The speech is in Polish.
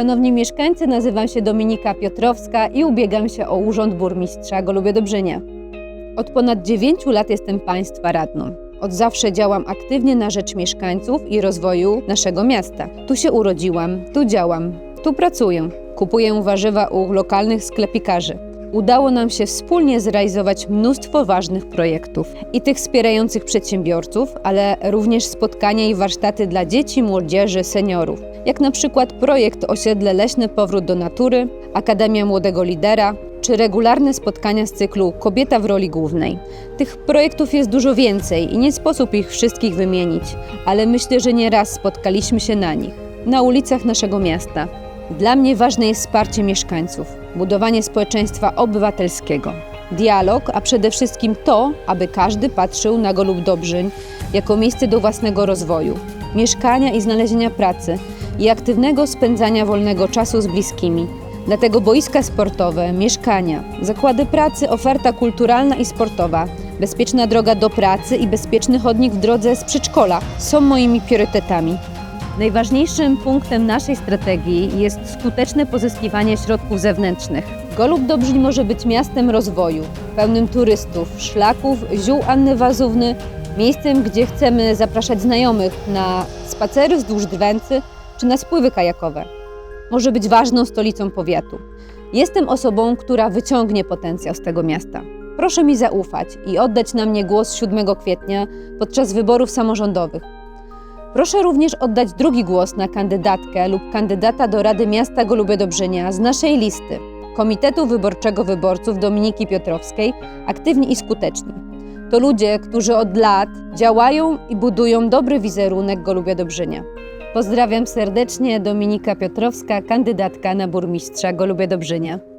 Szanowni mieszkańcy, nazywam się Dominika Piotrowska i ubiegam się o urząd burmistrza Golubie-Dobrzynia. Od ponad 9 lat jestem Państwa radną. Od zawsze działam aktywnie na rzecz mieszkańców i rozwoju naszego miasta. Tu się urodziłam, tu działam, tu pracuję. Kupuję warzywa u lokalnych sklepikarzy. Udało nam się wspólnie zrealizować mnóstwo ważnych projektów i tych wspierających przedsiębiorców, ale również spotkania i warsztaty dla dzieci, młodzieży, seniorów. Jak na przykład projekt Osiedle Leśne Powrót do Natury, Akademia Młodego Lidera, czy regularne spotkania z cyklu Kobieta w roli głównej. Tych projektów jest dużo więcej i nie sposób ich wszystkich wymienić, ale myślę, że nie raz spotkaliśmy się na nich, na ulicach naszego miasta. Dla mnie ważne jest wsparcie mieszkańców, budowanie społeczeństwa obywatelskiego, dialog, a przede wszystkim to, aby każdy patrzył na Golub Dobrzyń jako miejsce do własnego rozwoju, mieszkania i znalezienia pracy i aktywnego spędzania wolnego czasu z bliskimi. Dlatego boiska sportowe, mieszkania, zakłady pracy, oferta kulturalna i sportowa, bezpieczna droga do pracy i bezpieczny chodnik w drodze z przedszkola są moimi priorytetami. Najważniejszym punktem naszej strategii jest skuteczne pozyskiwanie środków zewnętrznych. Golub Dobrzyń może być miastem rozwoju, pełnym turystów, szlaków, ziół Anny Wazówny, miejscem, gdzie chcemy zapraszać znajomych na spacery wzdłuż Drwęcy czy na spływy kajakowe. Może być ważną stolicą powiatu. Jestem osobą, która wyciągnie potencjał z tego miasta. Proszę mi zaufać i oddać na mnie głos 7 kwietnia podczas wyborów samorządowych. Proszę również oddać drugi głos na kandydatkę lub kandydata do Rady Miasta Golubie Dobrzynia z naszej listy Komitetu Wyborczego Wyborców Dominiki Piotrowskiej Aktywni i Skuteczni. To ludzie, którzy od lat działają i budują dobry wizerunek Golubia Dobrzynia. Pozdrawiam serdecznie, Dominika Piotrowska, kandydatka na burmistrza Golubia Dobrzynia.